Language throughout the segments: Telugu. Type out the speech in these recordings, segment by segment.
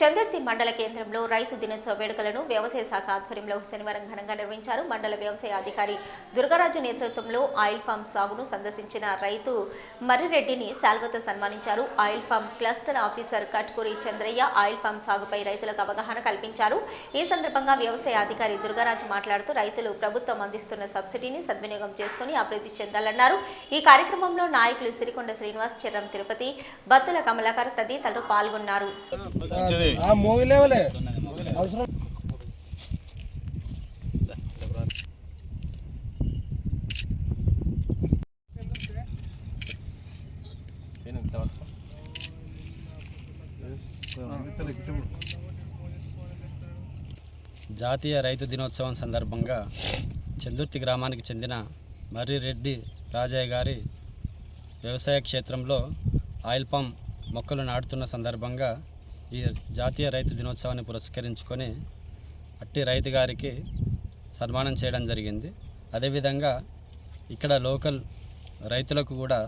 చందర్తి మండల కేంద్రంలో రైతు దినోత్సవ వేడుకలను వ్యవసాయ శాఖ ఆధ్వర్యంలో శనివారం ఘనంగా నిర్వహించారు. మండల వ్యవసాయ అధికారి దుర్గరాజు నేతృత్వంలో ఆయిల్ ఫామ్ సాగును సందర్శించిన రైతు మర్రిరెడ్డిని శాల్వతో సన్మానించారు. Oil palm cluster officer Katkuri Chandraiah oil palm సాగుపై రైతులకు అవగాహన కల్పించారు. ఈ సందర్భంగా వ్యవసాయ అధికారి దుర్గరాజు మాట్లాడుతూ రైతులు ప్రభుత్వం అందిస్తున్న సబ్సిడీని సద్వినియోగం చేసుకుని అభివృద్ధి చెందాలన్నారు. ఈ కార్యక్రమంలో నాయకులు సిరికొండ శ్రీనివాస్ చెర్రం తిరుపతి బత్తుల కమలాకర్ తదితరులు పాల్గొన్నారు. మూవీ లేవలే. అవసరం. జాతీయ రైతు దినోత్సవం సందర్భంగా చందుర్తి గ్రామానికి చెందిన మర్రిరెడ్డి రాజయ్య గారి వ్యవసాయ క్షేత్రంలో ఆయిల్ పంప్ మొక్కలు నాటుతున్న సందర్భంగా ఈ జాతీయ రైతు దినోత్సవాన్ని పురస్కరించుకొని అట్టి రైతు గారికి సన్మానం చేయడం జరిగింది. అదేవిధంగా ఇక్కడ లోకల్ రైతులకు కూడా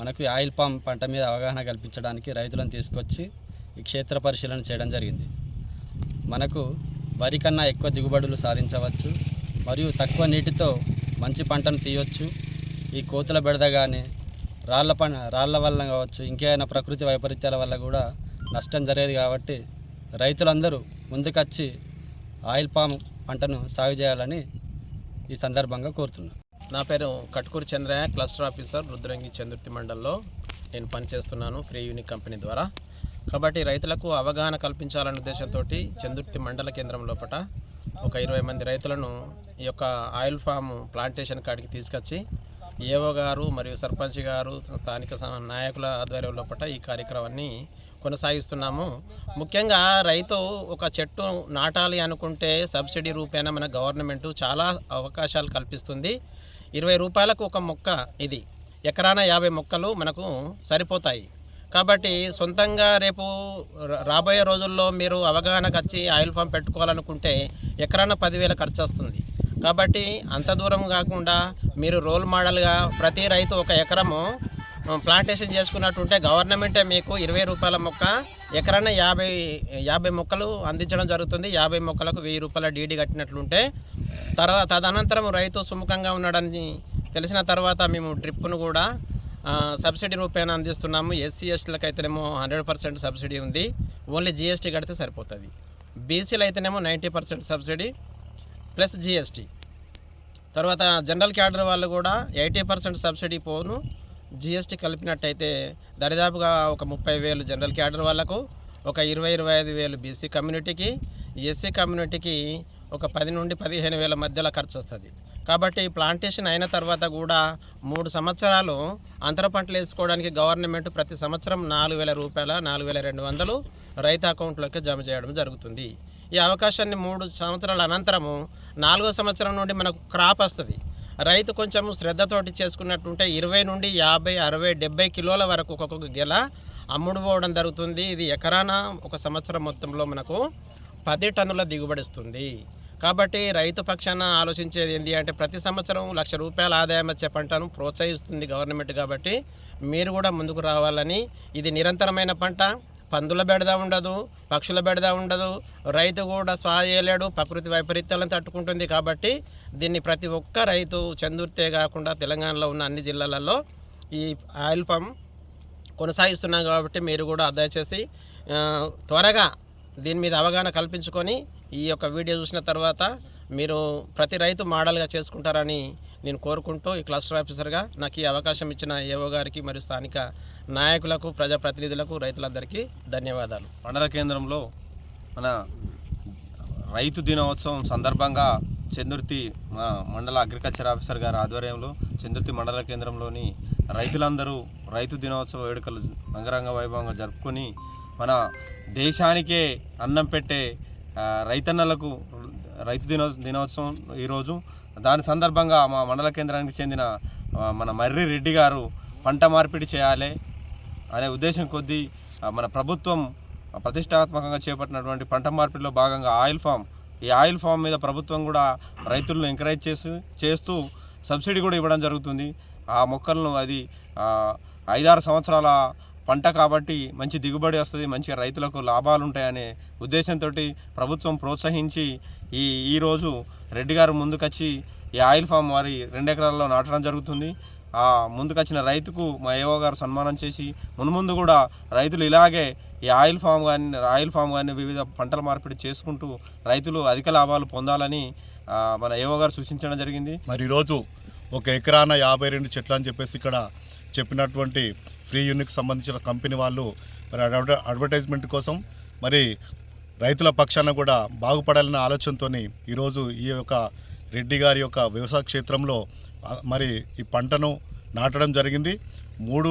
మనకు ఆయిల్ పామ్ పంట మీద అవగాహన కల్పించడానికి రైతులను తీసుకొచ్చి ఈ క్షేత్ర పరిశీలన చేయడం జరిగింది. మనకు వరి కన్నా ఎక్కువ దిగుబడులు సాధించవచ్చు మరియు తక్కువ నీటితో మంచి పంటను తీయొచ్చు. ఈ కోతుల బెడద కానీ రాళ్ళ ప రాళ్ళ వల్ల కావచ్చు ఇంకేమైనా ప్రకృతి వైపరీత్యాల వల్ల కూడా నష్టం జరిగేది కాబట్టి రైతులందరూ ముందుకొచ్చి ఆయిల్ పామ్ పంటను సాగు చేయాలని ఈ సందర్భంగా కోరుతున్నాను. నా పేరు కట్కూరు చంద్రయ్య క్లస్టర్ ఆఫీసర్ రుద్రంగి చంద్రుతి మండలంలో నేను పనిచేస్తున్నాను ఫ్రీ యూనిక్ కంపెనీ ద్వారా. కాబట్టి రైతులకు అవగాహన కల్పించాలనే ఉద్దేశంతో చందుర్తి మండల కేంద్రం లోపల ఒక ఇరవై మంది రైతులను ఈ యొక్క ఆయిల్ ఫామ్ ప్లాంటేషన్ కాడికి తీసుకొచ్చి ఏఓ గారు మరియు సర్పంచ్ గారు స్థానిక నాయకుల ఆధ్వర్యం లోపల ఈ కార్యక్రమాన్ని కొనసాగిస్తున్నాము. ముఖ్యంగా రైతు ఒక చెట్టు నాటాలి అనుకుంటే సబ్సిడీ రూపేణా మన గవర్నమెంట్ చాలా అవకాశాలు కల్పిస్తుంది. ఇరవై రూపాయలకు ఒక మొక్క ఇది. ఎకరాన యాభై మొక్కలు మనకు సరిపోతాయి. కాబట్టి సొంతంగా రేపు రాబోయే రోజుల్లో మీరు అవగాహనకు వచ్చి ఆయిల్ ఫామ్ పెట్టుకోవాలనుకుంటే ఎకరాన పదివేల ఖర్చు వస్తుంది కాబట్టి అంత దూరం కాకుండా మీరు రోల్ మోడల్గా ప్రతి రైతు ఒక ఎకరము ప్లాంటేషన్ చేసుకున్నట్టుంటే గవర్నమెంటే మీకు ఇరవై రూపాయల మొక్క ఎకరాన యాభై యాభై మొక్కలు అందించడం జరుగుతుంది. యాభై మొక్కలకు వెయ్యి రూపాయల డీడీ కట్టినట్లుంటే తర్వాత తదనంతరం రైతు సుముఖంగా ఉన్నాడని తెలిసిన తర్వాత మేము డ్రిప్ను కూడా సబ్సిడీ రూపాయన అందిస్తున్నాము. ఎస్సీ ఎస్టీలకు అయితేనేమో హండ్రెడ్ పర్సెంట్ సబ్సిడీ ఉంది. ఓన్లీ జిఎస్టీ కడితే సరిపోతుంది. బీసీలు అయితేనేమో ninety percent subsidy plus GST తర్వాత జనరల్ క్యాడర్ వాళ్ళు కూడా ఎయిటీ పర్సెంట్ సబ్సిడీ పోను. జిఎస్టీ కలిపినట్టయితే దరిదాపుగా ఒక ముప్పై వేలు జనరల్ క్యాడర్ వాళ్ళకు ఒక ఇరవై ఇరవై ఐదు వేలు బీసీ కమ్యూనిటీకి ఎస్సీ కమ్యూనిటీకి ఒక పది నుండి పదిహేను వేల మధ్యలో ఖర్చు వస్తుంది. కాబట్టి ప్లాంటేషన్ అయిన తర్వాత కూడా మూడు సంవత్సరాలు అంతర పంటలు వేసుకోవడానికి గవర్నమెంట్ ప్రతి సంవత్సరం నాలుగు వేల రూపాయల నాలుగు వేల రెండు వందలు రైతు అకౌంట్లోకి జమ చేయడం జరుగుతుంది. ఈ అవకాశాన్ని మూడు సంవత్సరాల అనంతరము నాలుగో సంవత్సరం నుండి మనకు క్రాప్ వస్తుంది. రైతు కొంచెం శ్రద్ధతోటి చేసుకున్నట్టుంటే ఇరవై నుండి యాభై అరవై డెబ్బై కిలోల వరకు ఒక్కొక్క గెల అమ్ముడు పోవడం జరుగుతుంది. ఇది ఎకరాన ఒక సంవత్సరం మొత్తంలో మనకు పది టన్నుల దిగుబడి ఇస్తుంది. కాబట్టి రైతు పక్షాన ఆలోచించేది ఏంటి అంటే ప్రతి సంవత్సరం లక్ష రూపాయల ఆదాయం వచ్చే పంటను ప్రోత్సహిస్తుంది గవర్నమెంట్ కాబట్టి మీరు కూడా ముందుకు రావాలని ఇది నిరంతరమైన పంట. పందుల బెడద ఉండదు పక్షుల బెడద ఉండదు. రైతు కూడా స్వాయలేడు ప్రకృతి వైపరీత్యాలను తట్టుకుంటుంది కాబట్టి దీన్ని ప్రతి ఒక్క రైతు చందుర్తే కాకుండా తెలంగాణలో ఉన్న అన్ని జిల్లాలలో ఈ ఆయిల్ పంప్ కొనసాగిస్తున్నాం కాబట్టి మీరు కూడా దయచేసి త్వరగా దీని మీద అవగాహన కల్పించుకొని ఈ యొక్క వీడియో చూసిన తర్వాత మీరు ప్రతి రైతు మోడల్గా చేసుకుంటారని నేను కోరుకుంటూ ఈ క్లస్టర్ ఆఫీసర్గా నాకు ఈ అవకాశం ఇచ్చిన ఏవో గారికి మరియు స్థానిక నాయకులకు ప్రజాప్రతినిధులకు రైతులందరికీ ధన్యవాదాలు. మండల కేంద్రంలో మన రైతు దినోత్సవం సందర్భంగా చందుర్తి మండల అగ్రికల్చర్ ఆఫీసర్ గారి ఆధ్వర్యంలో చందుర్తి మండల కేంద్రంలోని రైతులందరూ రైతు దినోత్సవ వేడుకలు అంగరంగ వైభవంగా జరుపుకొని మన దేశానికే అన్నం పెట్టే రైతన్నలకు రైతు దినో దినోత్సవం ఈరోజు. దాని సందర్భంగా మా మండల కేంద్రానికి చెందిన మన మర్రి రెడ్డి గారు పంట మార్పిడి చేయాలి అనే ఉద్దేశం కొద్దీ మన ప్రభుత్వం ప్రతిష్టాత్మకంగా చేపట్టినటువంటి పంట మార్పిడిలో భాగంగా ఆయిల్ ఫామ్ ఈ ఆయిల్ ఫామ్ మీద ప్రభుత్వం కూడా రైతులను ఎంకరేజ్ చేసి చేస్తూ సబ్సిడీ కూడా ఇవ్వడం జరుగుతుంది. ఆ మొక్కలను అది ఐదారు సంవత్సరాల పంట కాబట్టి మంచి దిగుబడి వస్తుంది మంచి రైతులకు లాభాలు ఉంటాయనే ఉద్దేశంతో ప్రభుత్వం ప్రోత్సహించి ఈ ఈరోజు రెడ్డి గారు ముందుకొచ్చి ఈ ఆయిల్ ఫామ్ వారి రెండు ఎకరాల్లో నాటడం జరుగుతుంది. ఆ ముందుకొచ్చిన రైతుకు మా ఏవో గారు సన్మానం చేసి మున్ముందు కూడా రైతులు ఇలాగే ఈ ఆయిల్ ఫామ్ కానీ ఆయిల్ ఫామ్ కానీ వివిధ పంటల మార్పిడి చేసుకుంటూ రైతులు అధిక లాభాలు పొందాలని మన ఏవో గారు సూచించడం జరిగింది. మరి ఈరోజు ఒక ఎకరాన యాభై రెండు చెట్లు అని చెప్పేసి ఇక్కడ చెప్పినటువంటి ఫ్రీ యూనిట్కి సంబంధించిన కంపెనీ వాళ్ళు మరి అడ్వర్టైజ్మెంట్ కోసం మరి రైతుల పక్షాన కూడా బాగుపడాలన్న ఆలోచనతో ఈరోజు ఈ యొక్క రెడ్డి గారి యొక్క వ్యవసాయ క్షేత్రంలో మరి ఈ పంటను నాటడం జరిగింది. మూడు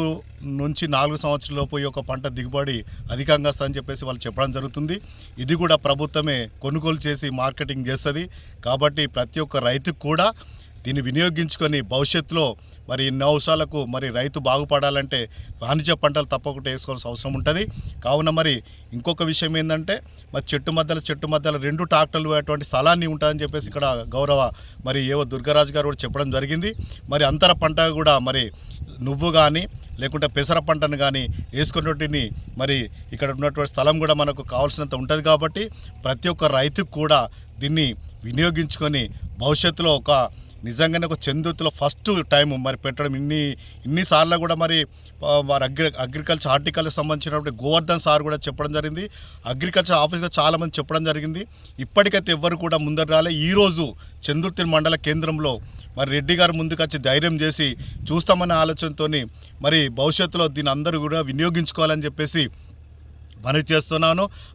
నుంచి నాలుగు సంవత్సరాలలోపు ఈ యొక్క పంట దిగుబడి అధికంగా వస్తుందని చెప్పేసి వాళ్ళు చెప్పడం జరుగుతుంది. ఇది కూడా ప్రభుత్వమే కొనుగోలు చేసి మార్కెటింగ్ చేస్తుంది. కాబట్టి ప్రతి ఒక్క రైతుకు కూడా దీన్ని వినియోగించుకొని భవిష్యత్తులో మరి ఇన్ని అవసరాలకు మరి రైతు బాగుపడాలంటే వాణిజ్య పంటలు తప్పకుండా వేసుకోవాల్సిన అవసరం ఉంటుంది. కావున మరి ఇంకొక విషయం ఏంటంటే మరి చెట్టు మధ్యలో చెట్టు మధ్యలో రెండు ట్రాక్టర్లు అటువంటి స్థలాన్ని ఉంటుందని చెప్పేసి ఇక్కడ గౌరవ మరి ఏవో దుర్గరాజు గారు కూడా చెప్పడం జరిగింది. మరి అంతర పంట కూడా మరి నువ్వు కానీ లేకుంటే పెసర పంటను కానీ వేసుకున్నట్టుని మరి ఇక్కడ ఉన్నటువంటి స్థలం కూడా మనకు కావాల్సినంత ఉంటుంది కాబట్టి ప్రతి ఒక్క రైతుకు కూడా దీన్ని వినియోగించుకొని భవిష్యత్తులో ఒక నిజంగానే ఒక చందుతులో ఫస్ట్ టైం మరి పెట్టడం ఇన్ని ఇన్నిసార్లు కూడా మరి వారి వారు అగ్రి అగ్రికల్చర్ హార్టికల్చర్ సంబంధించినటువంటి గోవర్ధన్ సార్ కూడా చెప్పడం జరిగింది. అగ్రికల్చర్ ఆఫీస్గా చాలామంది చెప్పడం జరిగింది. ఇప్పటికైతే ఎవ్వరు కూడా ముందర రాలే. ఈరోజు చందుర్తి మండల కేంద్రంలో మరి రెడ్డి గారు ముందుకొచ్చి ధైర్యం చేసి చూస్తామనే ఆలోచనతో మరి భవిష్యత్తులో దీని అందరూ కూడా వినియోగించుకోవాలని చెప్పేసి మనవి చేస్తున్నాను.